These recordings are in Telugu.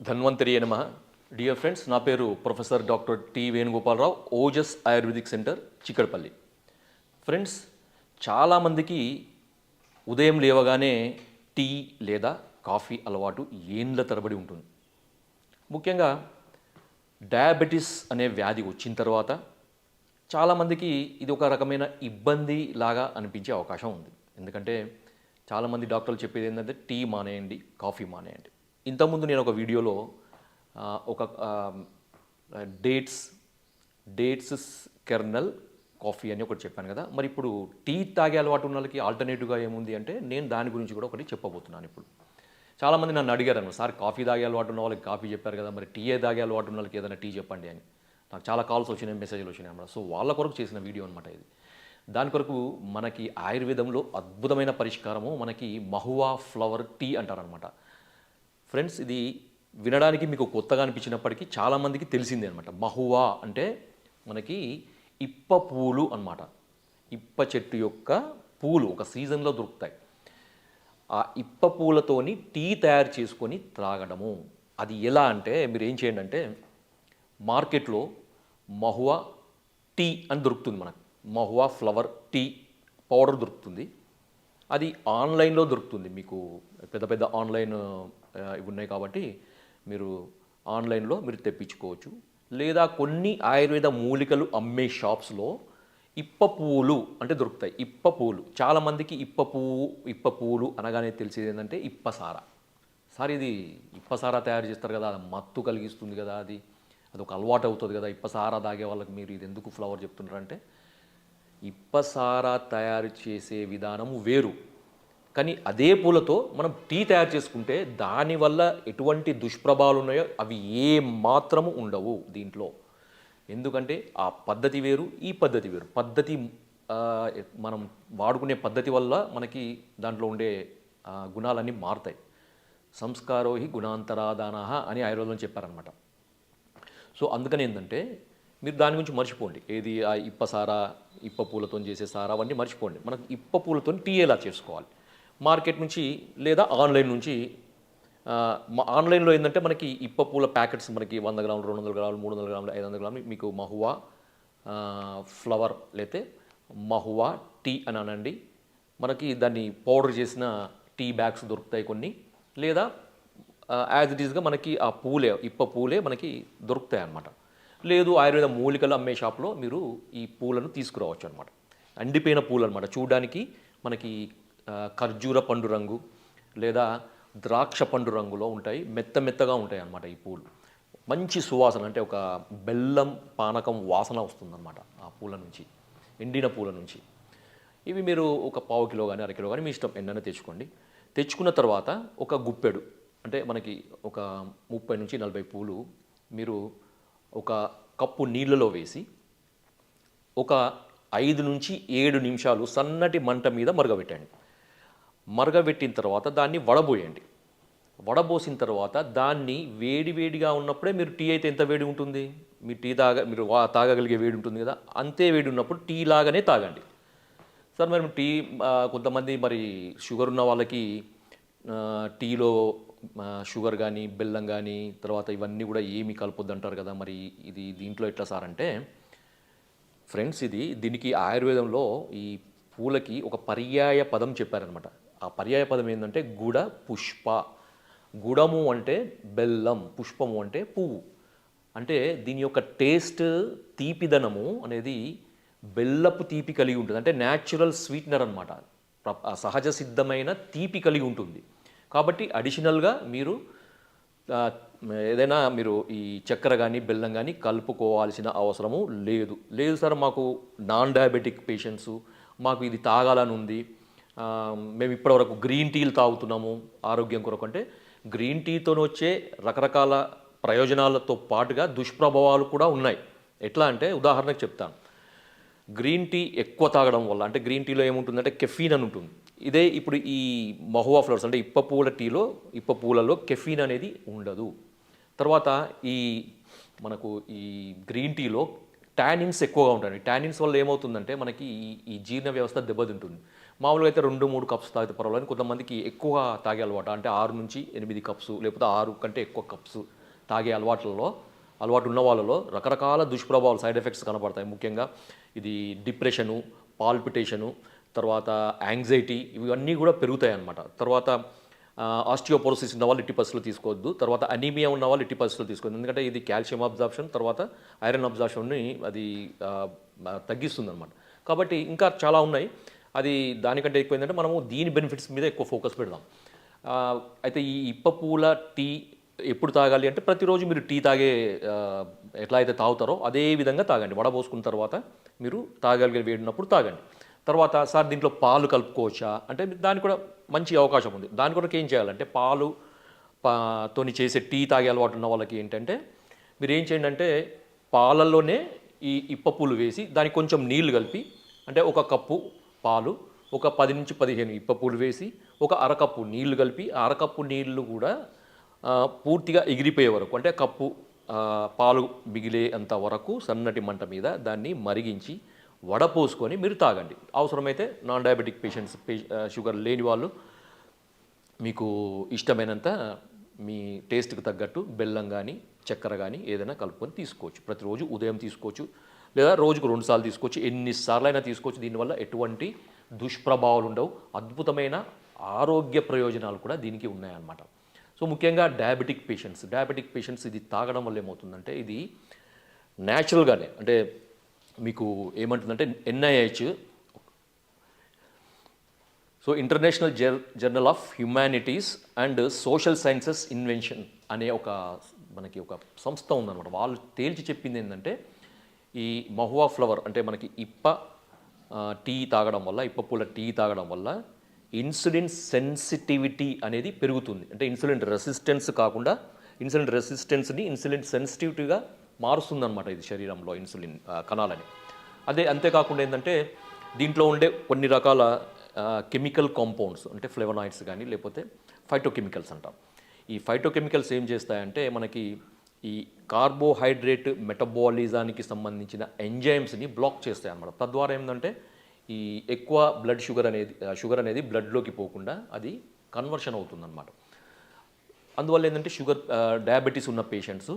ధన్వంతరి నమ. డియర్ ఫ్రెండ్స్ నా పేరు professor doctor T Venugopalarao Ojas ayurvedic center Chikkadapalli. Friends చాలామందికి ఉదయం లేవగానే టీ లేదా కాఫీ అలవాటు ఏండ్ల తరబడి ఉంటుంది. ముఖ్యంగా డయాబెటీస్ అనే వ్యాధి వచ్చిన తర్వాత చాలామందికి ఇది ఒక రకమైన ఇబ్బంది లాగా అనిపించే అవకాశం ఉంది. ఎందుకంటే చాలామంది డాక్టర్లు చెప్పేది ఏంటంటే టీ మానేయండి కాఫీ మానేయండి. ఇంతకుముందు నేను ఒక వీడియోలో ఒక డేట్స్ డేట్స్ కెర్నల్ కాఫీ అని ఒకటి చెప్పాను కదా. మరి ఇప్పుడు టీ తాగే అలవాటు ఉన్న వాళ్ళకి ఆల్టర్నేటివ్గా ఏముంది అంటే నేను దాని గురించి కూడా ఒకటి చెప్పబోతున్నాను ఇప్పుడు. చాలామంది నన్ను అడిగారు సార్ కాఫీ తాగే అలవాటు ఉన్న వాళ్ళకి కాఫీ చెప్పారు కదా మరి టీయే తాగే అలవాటు ఉన్న వాళ్ళకి ఏదైనా టీ చెప్పండి అని. నాకు చాలా కాల్స్ వచ్చినాయి మెసేజ్లు వచ్చినాయి అన్నమాట. సో వాళ్ళ కొరకు చేసిన వీడియో అనమాట ఇది. దాని కొరకు మనకి ఆయుర్వేదంలో అద్భుతమైన పరిష్కారము మనకి మహువా ఫ్లవర్ టీ అంటారనమాట ఫ్రెండ్స్ ఇది వినడానికి మీకు కొత్తగా అనిపించినప్పటికీ చాలామందికి తెలిసిందే అనమాట మహువా అంటే మనకి ఇప్ప పూలు అన్నమాట. ఇప్ప చెట్టు యొక్క పూలు ఒక సీజన్లో దొరుకుతాయి. ఆ ఇప్ప పూలతోని టీ తయారు చేసుకొని త్రాగడము. అది ఎలా అంటే మీరు ఏం చేయండి అంటే మార్కెట్లో మహువా టీ అని దొరుకుతుంది మనకు. మహువా ఫ్లవర్ టీ పౌడర్ దొరుకుతుంది. అది ఆన్లైన్లో దొరుకుతుంది. మీకు పెద్ద పెద్ద ఆన్లైన్ ఇవి ఉన్నాయి కాబట్టి మీరు ఆన్లైన్లో మీరు తెప్పించుకోవచ్చు. లేదా కొన్ని ఆయుర్వేద మూలికలు అమ్మే షాప్స్లో ఇప్ప పువ్వులు అంటే దొరుకుతాయి. ఇప్ప పువ్వులు చాలామందికి ఇప్ప పువ్వు ఇప్ప పువ్వులు అనగానే తెలిసేది ఏంటంటే ఇప్పసార సార్. ఇది ఇప్పసారా తయారు చేస్తారు కదా అది మత్తు కలిగిస్తుంది కదా అది అది ఒక అలవాటు అవుతుంది కదా ఇప్పసారా తాగే వాళ్ళకి మీరు ఇది ఎందుకు ఫ్లవర్ చెప్తున్నారంటే ఇప్పసారా తయారు చేసే విధానము వేరు. కానీ అదే పూలతో మనం టీ తయారు చేసుకుంటే దానివల్ల ఎటువంటి దుష్ప్రభావాలు ఉన్నాయో అవి ఏ మాత్రము ఉండవు దీంట్లో. ఎందుకంటే ఆ పద్ధతి వేరు ఈ పద్ధతి వేరు. పద్ధతి మనం వాడుకునే పద్ధతి వల్ల మనకి దాంట్లో ఉండే గుణాలన్నీ మారుతాయి. సంస్కారోహి గుణాంతరాదాన అని ఆయుర్వేదంలో చెప్పారనమాట సో అందుకని ఏంటంటే మీరు దాని గురించి మర్చిపోండి. ఏది ఆ ఇప్ప సారా ఇప్ప పూలతో చేసే సారా అవన్నీ మర్చిపోండి. మనకు ఇప్ప పూలతో టీ ఎలా చేసుకోవాలి? మార్కెట్ నుంచి లేదా ఆన్లైన్ నుంచి ఆన్లైన్లో ఏంటంటే మనకి ఇప్ప పూల ప్యాకెట్స్ మనకి వంద గ్రాములు రెండు వందల గ్రాములు మూడు వందల గ్రాములు ఐదు వందల గ్రాములు మీకు మహువా ఫ్లవర్ లేతే మహువా టీ అని అనండి. మనకి దాన్ని పౌడర్ చేసిన టీ బ్యాగ్స్ దొరుకుతాయి కొన్ని. లేదా యాజ్ ఇట్ ఈస్గా మనకి ఆ పూలే ఇప్ప పూలే మనకి దొరుకుతాయి అన్నమాట. లేదు ఆయుర్వేద మూలికలు అమ్మే షాప్లో మీరు ఈ పూలను తీసుకురావచ్చు అనమాట ఎండిపోయిన పూలు అనమాట చూడడానికి మనకి ఖర్జూర పండు రంగు లేదా ద్రాక్ష పండు రంగులో ఉంటాయి. మెత్త మెత్తగా ఉంటాయి అన్నమాట ఈ పూలు. మంచి సువాసన అంటే ఒక బెల్లం పానకం వాసన వస్తుందన్నమాట ఆ పూల నుంచి ఎండిన పూల నుంచి. ఇవి మీరు ఒక పావు కిలో కానీ అరకిలో కానీ మీ ఇష్టం ఎన్నైనా తెచ్చుకోండి. తెచ్చుకున్న తర్వాత ఒక గుప్పెడు అంటే మనకి ఒక ముప్పై నుంచి నలభై పూలు మీరు ఒక కప్పు నీళ్ళలో వేసి ఒక ఐదు నుంచి ఏడు నిమిషాలు సన్నటి మంట మీద మరగబెట్టండి. మరగబెట్టిన తర్వాత దాన్ని వడబోయండి. వడబోసిన తర్వాత దాన్ని వేడి వేడిగా ఉన్నప్పుడే మీరు టీ అయితే ఎంత వేడి ఉంటుంది? మీ టీ తాగ మీరు తాగగలిగే వేడి ఉంటుంది కదా అంతే వేడి ఉన్నప్పుడు టీ లాగానే తాగండి. సార్ మరి టీ కొంతమంది మరి షుగర్ ఉన్న వాళ్ళకి టీలో షుగర్ కానీ బెల్లం కానీ తర్వాత ఇవన్నీ కూడా ఏమి కలపొద్దు అంటారు కదా మరి ఇది దీంట్లో ఎట్లా సార్ అంటే ఫ్రెండ్స్ ఇది దీనికి ఆయుర్వేదంలో ఈ పూలకి ఒక పర్యాయ పదం చెప్పారనమాట. ఆ పర్యాయ పదం ఏంటంటే గుడ పుష్ప. గుడము అంటే బెల్లం పుష్పము అంటే పువ్వు. అంటే దీని యొక్క టేస్ట్ తీపిదనము అనేది బెల్లపు తీపి కలిగి ఉంటుంది. అంటే న్యాచురల్ స్వీట్నర్ అనమాట సహజ సిద్ధమైన తీపి కలిగి ఉంటుంది. కాబట్టి అడిషనల్గా మీరు ఏదైనా మీరు ఈ చక్కెర కానీ బెల్లం కానీ కలుపుకోవాల్సిన అవసరము లేదు. లేదు సార్ మాకు నాన్ డయాబెటిక్ పేషెంట్స్ మాకు ఇది తాగాలని ఉంది. మేము ఇప్పటివరకు గ్రీన్ టీలు తాగుతున్నాము ఆరోగ్యం కొరకు అంటే గ్రీన్ టీతో వచ్చే రకరకాల ప్రయోజనాలతో పాటుగా దుష్ప్రభావాలు కూడా ఉన్నాయి. ఎట్లా అంటే ఉదాహరణకు చెప్తాను. గ్రీన్ టీ ఎక్కువ తాగడం వల్ల అంటే గ్రీన్ టీలో ఏముంటుందంటే కెఫీన్ అని ఉంటుంది. ఇదే ఇప్పుడు ఈ మహువా ఫ్లవర్స్ అంటే ఇప్ప పూల టీలో ఇప్ప పూలలో కెఫీన్ అనేది ఉండదు. తర్వాత ఈ మనకు ఈ గ్రీన్ టీలో టానిన్స్ ఎక్కువగా ఉంటాయి. టానిన్స్ వల్ల ఏమవుతుందంటే మనకి ఈ ఈ జీర్ణ వ్యవస్థ దెబ్బతింటుంది. మామూలుగా అయితే రెండు మూడు కప్స్ తాగితే పర్వాలేదు. కొంతమందికి ఎక్కువ తాగే అలవాటు అంటే ఆరు నుంచి ఎనిమిది కప్స్ లేకపోతే ఆరు కంటే ఎక్కువ కప్స్ తాగే అలవాట్లలో అలవాటు ఉన్న వాళ్ళలో రకరకాల దుష్ప్రభావాలు సైడ్ ఎఫెక్ట్స్ కనపడతాయి. ముఖ్యంగా ఇది డిప్రెషను పాల్పిటేషను తర్వాత యాంగ్జైటీ ఇవన్నీ కూడా పెరుగుతాయి అన్నమాట తర్వాత ఆస్టియోపోరోసిస్ ఉన్న వాళ్ళు ఇట్టి పరిస్థితులు తీసుకోవద్దు. తర్వాత అనీమియా ఉన్న వాళ్ళు ఇట్టి పరిస్థితులు తీసుకోవద్దు. ఎందుకంటే ఇది కాల్షియం అబ్జార్ప్షన్ తర్వాత ఐరన్ అబ్జార్ప్షన్ని అది తగ్గిస్తుంది అనమాట కాబట్టి ఇంకా చాలా ఉన్నాయి. అది దానికంటే ఎక్కువ ఏంటంటే మనము దీని బెనిఫిట్స్ మీద ఎక్కువ ఫోకస్ పెడదాం. అయితే ఈ ఇప్ప పూల టీ ఎప్పుడు తాగాలి అంటే ప్రతిరోజు మీరు టీ తాగే ఎట్లా అయితే తాగుతారో అదే విధంగా తాగండి. వడపోసుకున్న తర్వాత మీరు తాగలిగే వేడినప్పుడు తాగండి. తర్వాత సార్ దీంట్లో పాలు కలుపుకోవచ్చా? అంటే దానికి కూడా మంచి అవకాశం ఉంది. దాని కొరకు ఏం చేయాలంటే పాలు తోని చేసే టీ తాగే అలవాటు ఉన్న వాళ్ళకి ఏంటంటే మీరు ఏం చేయండి అంటే పాలల్లోనే ఈ ఇప్ప పూలు వేసి దానికి కొంచెం నీళ్ళు కలిపి అంటే ఒక కప్పు పాలు ఒక పది నుంచి పదిహేను ఇప్పపూలు వేసి ఒక అరకప్పు నీళ్ళు కలిపి ఆ అరకప్పు నీళ్ళు కూడా పూర్తిగా ఎగిరిపోయే వరకు అంటే కప్పు పాలు మిగిలే అంత వరకు సన్నటి మంట మీద దాన్ని మరిగించి వడపోసుకొని మీరు తాగండి. అవసరమైతే నాన్ డయాబెటిక్ పేషెంట్స్ పే షుగర్ లేని వాళ్ళు మీకు ఇష్టమైనంత మీ టేస్ట్కి తగ్గట్టు బెల్లం కానీ చక్కెర కానీ ఏదైనా కలుపుకొని తీసుకోవచ్చు. ప్రతిరోజు ఉదయం తీసుకోవచ్చు. లేదా రోజుకు రెండుసార్లు తీసుకోవచ్చు. ఎన్నిసార్లు అయినా తీసుకోవచ్చు. దీనివల్ల ఎటువంటి దుష్ప్రభావాలు ఉండవు. అద్భుతమైన ఆరోగ్య ప్రయోజనాలు కూడా దీనికి ఉన్నాయన్నమాట. సో ముఖ్యంగా డయాబెటిక్ పేషెంట్స్ డయాబెటిక్ పేషెంట్స్ ఇది తాగడం వల్ల ఏమవుతుందంటే ఇది న్యాచురల్గానే అంటే మీకు ఏమంటుందంటే NIH so international jour journal of humanities and social sciences invention అనే ఒక మనకి ఒక సంస్థ ఉందన్నమాట. వాళ్ళు తేల్చి చెప్పింది ఏంటంటే ఈ మహువా ఫ్లవర్ అంటే మనకి ఇప్ప టీ తాగడం వల్ల ఇప్ప పూల టీ తాగడం వల్ల ఇన్సులిన్ సెన్సిటివిటీ అనేది పెరుగుతుంది. అంటే ఇన్సులిన్ రెసిస్టెన్స్ కాకుండా ఇన్సులిన్ రెసిస్టెన్స్ని ఇన్సులిన్ సెన్సిటివిటీగా మారుస్తుందన్నమాట ఇది శరీరంలో ఇన్సులిన్ కణాలని. అదే అంతేకాకుండా ఏంటంటే దీంట్లో ఉండే కొన్ని రకాల కెమికల్ కాంపౌండ్స్ అంటే ఫ్లెవనాయిడ్స్ కానీ లేకపోతే ఫైటోకెమికల్స్ అంటాం. ఈ ఫైటోకెమికల్స్ ఏం చేస్తాయంటే మనకి ఈ కార్బోహైడ్రేట్ మెటబాలిజానికి సంబంధించిన ఎంజైమ్స్ని బ్లాక్ చేస్తాయి అన్నమాట తద్వారా ఏంటంటే ఈ ఎక్కువ బ్లడ్ షుగర్ అనేది షుగర్ అనేది బ్లడ్లోకి పోకుండా అది కన్వర్షన్ అవుతుందన్నమాట. అందువల్ల ఏంటంటే షుగర్ డయాబెటీస్ ఉన్న పేషెంట్స్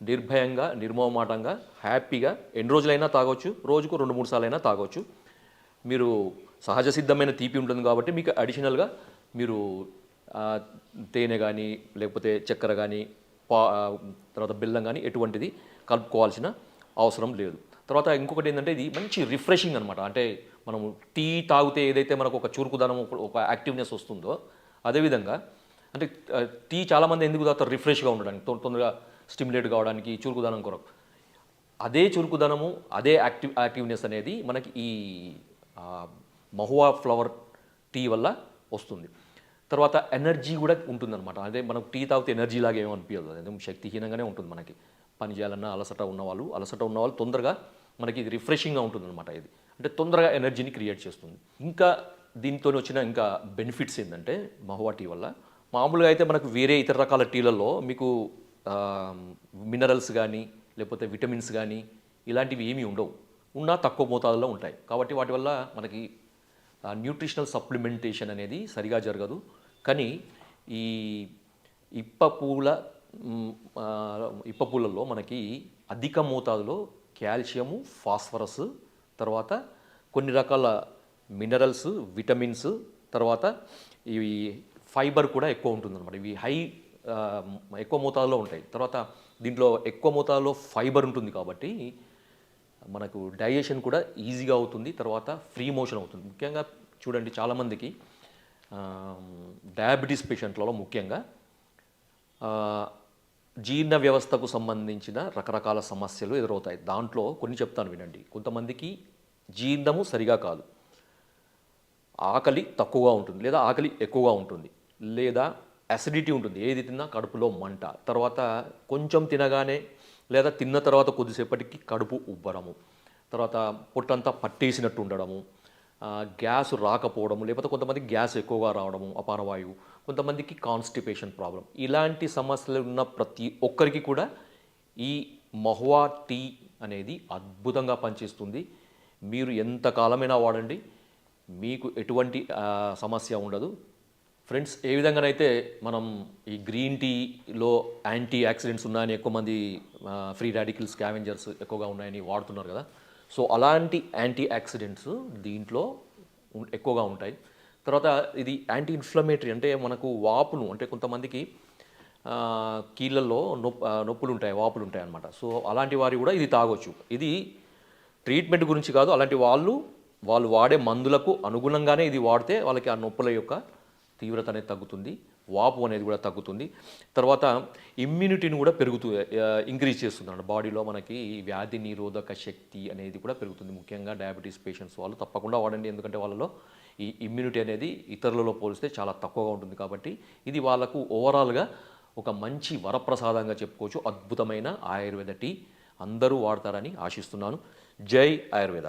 నిర్భయంగా నిర్మోమాటంగా హ్యాపీగా ఎన్ని రోజులైనా తాగొచ్చు రోజుకు రెండు మూడు సార్లు అయినా తాగొచ్చు. మీరు సహజ సిద్ధమైన తీపి ఉంటుంది కాబట్టి మీకు అడిషనల్గా మీరు తేనె కానీ లేకపోతే చక్కెర కానీ తర్వాత బెల్లం కానీ ఎటువంటిది కలుపుకోవాల్సిన అవసరం లేదు. తర్వాత ఇంకొకటి ఏంటంటే ఇది మంచి రిఫ్రెషింగ్ అనమాట అంటే మనము టీ తాగితే ఏదైతే మనకు ఒక చురుకుదనం ఒక- ఒక యాక్టివ్నెస్ వస్తుందో అదేవిధంగా అంటే టీ చాలామంది ఎందుకు తాగుతారు? రిఫ్రెష్గా ఉండడానికి తొందరగా స్టిమ్యులేట్ కావడానికి చురుకుదనం కొరకు. అదే చురుకుదనము అదే యాక్టివ్ యాక్టివ్నెస్ అనేది మనకి ఈ మహువా ఫ్లవర్ టీ వల్ల వస్తుంది. తర్వాత ఎనర్జీ కూడా ఉంటుందన్నమాట. అదే మనకు టీ తాగితే ఎనర్జీ లాగా ఏమనిపించదు అదే శక్తిహీనంగానే ఉంటుంది మనకి. పని చేయాలన్నా అలసట ఉన్నవాళ్ళు అలసట ఉన్నవాళ్ళు తొందరగా మనకి ఇది రిఫ్రెషింగ్గా ఉంటుందన్నమాట ఇది. అంటే తొందరగా ఎనర్జీని క్రియేట్ చేస్తుంది. ఇంకా దీంతో వచ్చిన ఇంకా బెనిఫిట్స్ ఏంటంటే మహువా టీ వల్ల మామూలుగా అయితే మనకు వేరే ఇతర రకాల టీలలో మీకు మినరల్స్ కానీ లేకపోతే విటమిన్స్ కానీ ఇలాంటివి ఏమీ ఉండవు. ఉన్నా తక్కువ మోతాదులో ఉంటాయి. కాబట్టి వాటి వల్ల మనకి న్యూట్రిషనల్ సప్లిమెంటేషన్ అనేది సరిగా జరగదు. కానీ ఈ ఇప్ప పూల ఇప్ప పూలలో మనకి అధిక మోతాదులో కాల్షియము ఫాస్ఫరస్ తర్వాత కొన్ని రకాల మినరల్స్ విటమిన్స్ తర్వాత ఇవి ఫైబర్ కూడా ఎక్కువ ఉంటుందన్నమాట. ఇవి హై ఎక్కువ మోతాదులో ఉంటాయి. తర్వాత దీంట్లో ఎక్కువ మోతాదులో ఫైబర్ ఉంటుంది కాబట్టి మనకు డైజెషన్ కూడా ఈజీగా అవుతుంది. తర్వాత ఫ్రీ మోషన్ అవుతుంది. ముఖ్యంగా చూడండి చాలామందికి డయాబెటీస్ పేషెంట్లలో ముఖ్యంగా జీర్ణ వ్యవస్థకు సంబంధించిన రకరకాల సమస్యలు ఎదురవుతాయి. దాంట్లో కొన్ని చెప్తాను వినండి. కొంతమందికి జీర్ణము సరిగా కాదు. ఆకలి తక్కువగా ఉంటుంది లేదా ఆకలి ఎక్కువగా ఉంటుంది లేదా అసిడిటీ ఉంటుంది. ఏది తిన్నా కడుపులో మంట. తర్వాత కొంచెం తినగానే లేదా తిన్న తర్వాత కొద్దిసేపటికి కడుపు ఉబ్బరము. తర్వాత పొట్టంతా పట్టేసినట్టు ఉండడము. గ్యాస్ రాకపోవడము లేకపోతే కొంతమంది గ్యాస్ ఎక్కువగా రావడము అపానవాయువు కొంతమందికి కాన్స్టిపేషన్ ప్రాబ్లం ఇలాంటి సమస్యలు ఉన్న ప్రతి ఒక్కరికి కూడా ఈ మహువా టీ అనేది అద్భుతంగా పనిచేస్తుంది. మీరు ఎంత కాలమైనా వాడండి. మీకు ఎటువంటి సమస్య ఉండదు. ఫ్రెండ్స్ ఏ విధంగానైతే మనం ఈ గ్రీన్ టీలో యాంటీ యాక్సిడెంట్స్ ఉన్నాయని ఎక్కువ మంది ఫ్రీ రాడికల్ స్కావెంజర్స్ ఎక్కువగా ఉన్నాయని వాడుతున్నారు కదా సో అలాంటి యాంటీ యాక్సిడెంట్స్ దీంట్లో ఎక్కువగా ఉంటాయి. తర్వాత ఇది యాంటీ ఇన్ఫ్లమేటరీ అంటే మనకు వాపులు అంటే కొంతమందికి కీళ్ళల్లో నొప్పి నొప్పులు ఉంటాయి వాపులు ఉంటాయి అన్నమాట. సో అలాంటి వారి కూడా ఇది తాగొచ్చు. ఇది ట్రీట్మెంట్ గురించి కాదు అలాంటి వాళ్ళు వాళ్ళు వాడే మందులకు అనుగుణంగానే ఇది వాడితే వాళ్ళకి ఆ నొప్పుల యొక్క తీవ్రత అనేది తగ్గుతుంది. వాపు అనేది కూడా తగ్గుతుంది. తర్వాత ఇమ్యూనిటీని కూడా పెరుగుతూ ఇంక్రీజ్ చేస్తుంది బాడీలో మనకి వ్యాధి నిరోధక శక్తి అనేది కూడా పెరుగుతుంది. ముఖ్యంగా డయాబెటీస్ పేషెంట్స్ వాళ్ళు తప్పకుండా వాడండి. ఎందుకంటే వాళ్ళలో ఈ ఇమ్యూనిటీ అనేది ఇతరులలో పోలిస్తే చాలా తక్కువగా ఉంటుంది కాబట్టి ఇది వాళ్ళకు ఓవరాల్గా ఒక మంచి వరప్రసాదంగా చెప్పుకోవచ్చు. అద్భుతమైన ఆయుర్వేద టీ అందరూ వాడతారని ఆశిస్తున్నాను. జై Ayurveda.